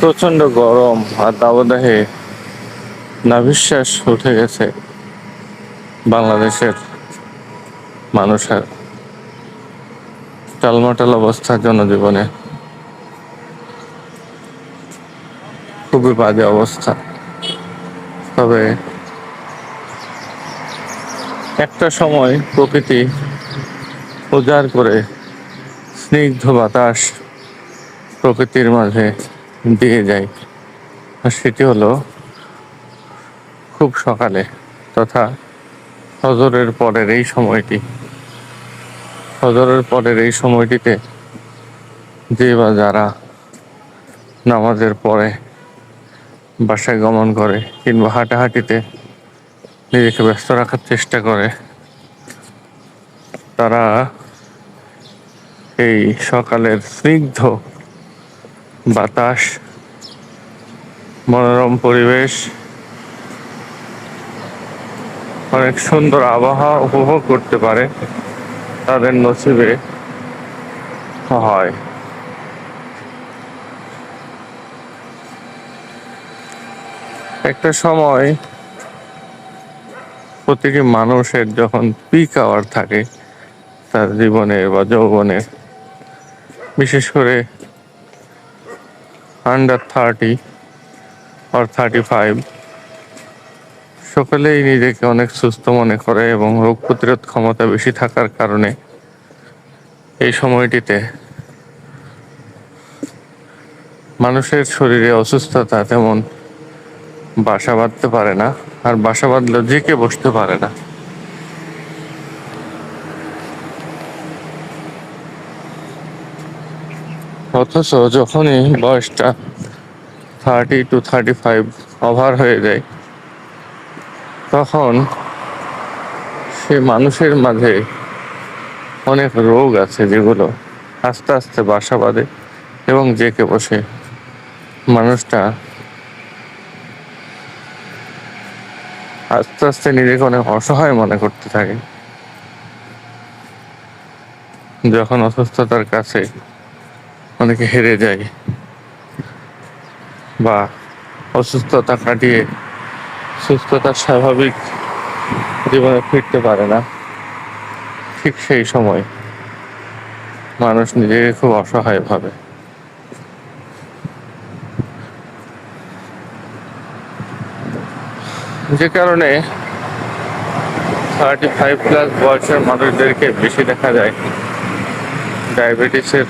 প্রচণ্ড গরম আর দাবদাহে নাভিশ্বাস উঠে গেছে বাংলাদেশের মানুষের। টালমাটাল অবস্থার জনজীবনে। খুবই বাজে অবস্থা। তবে একটা সময় প্রকৃতি উজাড় করে স্নিগ্ধ বাতাস প্রকৃতির মাঝে দিয়ে আর সেটি হলো খুব সকালে তথা হজরের পরের এই সময়টি। হজরের পরের এই সময়টিতে যে বা যারা নামাজের পরে বাসায় গমন করে কিংবা হাঁটাহাঁটিতে নিজেকে ব্যস্ত রাখার চেষ্টা করে, তারা এই সকালের স্নিগ্ধ বাতাস, মনোরম পরিবেশ, অনেক সুন্দর আবহাওয়া উপভোগ করতে পারে, তাদের নসিবে হয়। একটা সময় প্রতিটি মানুষের যখন পিক আওয়ার থাকে, তার জীবনের বা যৌবনের, বিশেষ করে আন্ডার থার্টি আর থার্টি ফাইভ সকলেই নিজেকে অনেক সুস্থ মনে করে এবং রোগ প্রতিরোধ ক্ষমতা বেশি থাকার কারণে এই সময়টিতে মানুষের শরীরে অসুস্থতা তেমন বাসা বাঁধতে পারে না, আর বাসা বাঁধলেও জেকে বসতে পারে না। অথচ যখনই বয়সটা thirty two thirty five over হয়ে যায়, তখন সে মানুষের মাঝে অনেক রোগ আছে যেগুলো আস্তে আস্তে বাসা বাঁধে এবং জেকে বসে। মানুষটা আস্তে আস্তে নিজেকে অনেক অসহায় মনে করতে থাকে। যখন অসুস্থতার কাছে অনেকে হেরে যায় বা অসুস্থতা কাটিয়ে সুস্থতার স্বাভাবিক জীবনে ফিরতে পারে না। ঠিক সেই সময় মানুষ নিজেকে খুব অসহায় ভাবে। যে কারণে থার্টি ফাইভ প্লাস বয়সের মানুষদেরকে বেশি দেখা যায়। ডায়াবেটিসের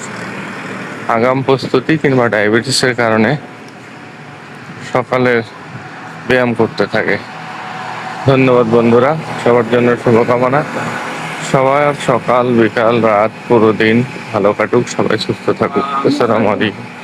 আগাম প্রস্তুতি কিংবা ডায়াবেটিসের কারণে সকালের ব্যায়াম করতে থাকে। ধন্যবাদ বন্ধুরা, সবার জন্য শুভকামনা। সবার সকাল, বিকাল, রাত, পুরো দিন ভালো কাটুক, সবাই সুস্থ থাকুক। আসসালামু আলাইকুম।